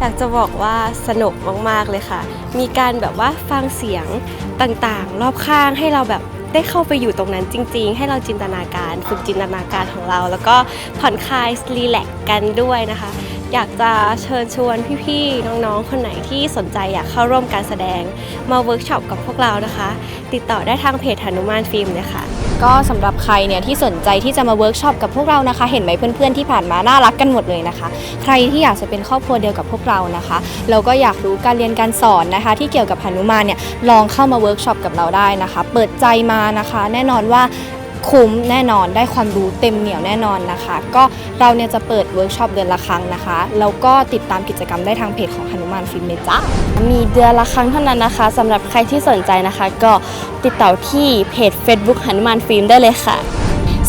อยากจะบอกว่าสนุกมากๆเลยค่ะ มีการแบบว่าฟังเสียงต่างๆ รอบข้างให้เราแบบได้เข้าไปอยู่ตรงนั้นจริง ๆ ให้เราจินตนาการฝึกจินตนาการของเรา แล้วก็ผ่อนคลายรีแลกกันด้วยนะคะ อยากจะเชิญชวนพี่ๆน้องๆ คนไหนที่สนใจอยากเข้าร่วมการแสดง มาเวิร์กช็อปกับพวกเรานะคะ ติดต่อได้ทางเพจหนุมานฟิล์มเลยค่ะ ก็สำหรับใครเนี่ยที่สนใจที่จะมาเวิร์กช็อปกับพวกเรานะคะ เห็นไหมเพื่อนๆที่ผ่านมาน่ารักกันหมดเลยนะคะ ใครที่อยากจะเป็นครอบครัวเดียวกับพวกเรานะคะเราก็อยากรู้การเรียนการสอนนะคะ ที่เกี่ยวกับหนุมานเนี่ยลองเข้ามาเวิร์กช็อปกับเราได้นะคะ เปิดใจมานะคะ แน่นอนว่า คุ้มแน่นอนได้ความรู้เต็มเหนียวแน่นอนนะคะ ก็เราเนี่ยจะเปิดเวิร์กช็อปเดือนละครั้งนะคะแล้วก็ติดตามกิจกรรมได้ทางเพจของหนุมานฟิล์มเลยจ้ามีเดือนละครั้งเท่านั้นนะคะสำหรับใครที่สนใจนะคะ ก็ติดต่อที่เพจ Facebook หนุมานฟิล์มได้เลยค่ะ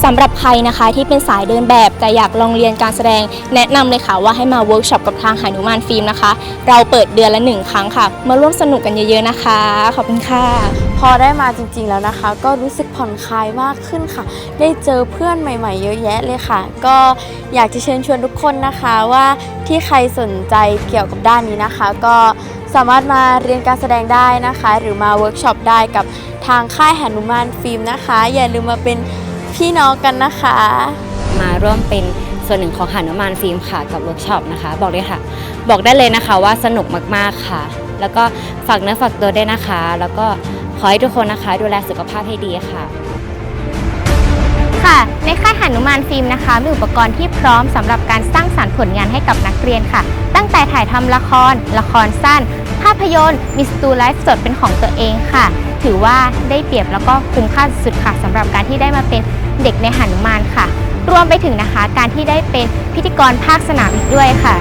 สำหรับใครนะคะที่เป็นสายเดินแบบแต่อยากลองเรียนการแสดง แนะนำเลยค่ะว่าให้มาเวิร์กช็อปกับทางหานุมานฟิล์มนะคะ เราเปิดเดือนละหนึ่งครั้งค่ะ มาร่วมสนุกกันเยอะๆนะคะ ขอบคุณค่ะ พอได้มาจริงๆแล้วนะคะ ก็รู้สึกผ่อนคลายมากขึ้นค่ะ ได้เจอเพื่อนใหม่ๆ เยอะแยะเลยค่ะ ก็อยากจะเชิญชวนทุกคนนะคะว่าที่ใครสนใจเกี่ยวกับด้านนี้นะคะ ก็สามารถมาเรียนการแสดงได้นะคะ หรือมาเวิร์กช็อปได้กับทางค่ายหนุมานฟิล์มนะคะ อย่าลืมมาเป็นพี่น้องกันนะคะ มาร่วมเป็นส่วนหนึ่งของหนุมานฟิล์มค่ะกับเวิร์กช็อปนะคะ บอกเลยค่ะ บอกได้เลยนะคะว่าสนุกมากๆค่ะ แล้วก็ฝากเนื้อฝากตัวได้นะคะ แล้วก็ ขอให้ทุกคนนะคะดูแลสุขภาพให้ดีค่ะ ค่ะ ในค่ายหานุมานฟิล์มนะคะ มีอุปกรณ์ที่พร้อมสำหรับการสร้างสรรค์ผลงานให้กับนักเรียนค่ะ ตั้งแต่ถ่ายทำละคร ละครสั้น ภาพยนตร์ มีสตูไลฟ์สดเป็นของตัวเองค่ะ ถือว่าได้เปรียบแล้วก็คุ้มค่าสุดๆค่ะสำหรับการที่ได้มาเป็นเด็กในหานุมานค่ะ รวมไปถึงนะคะการที่ได้เป็นพิธีกรภาคสนามอีกด้วยค่ะ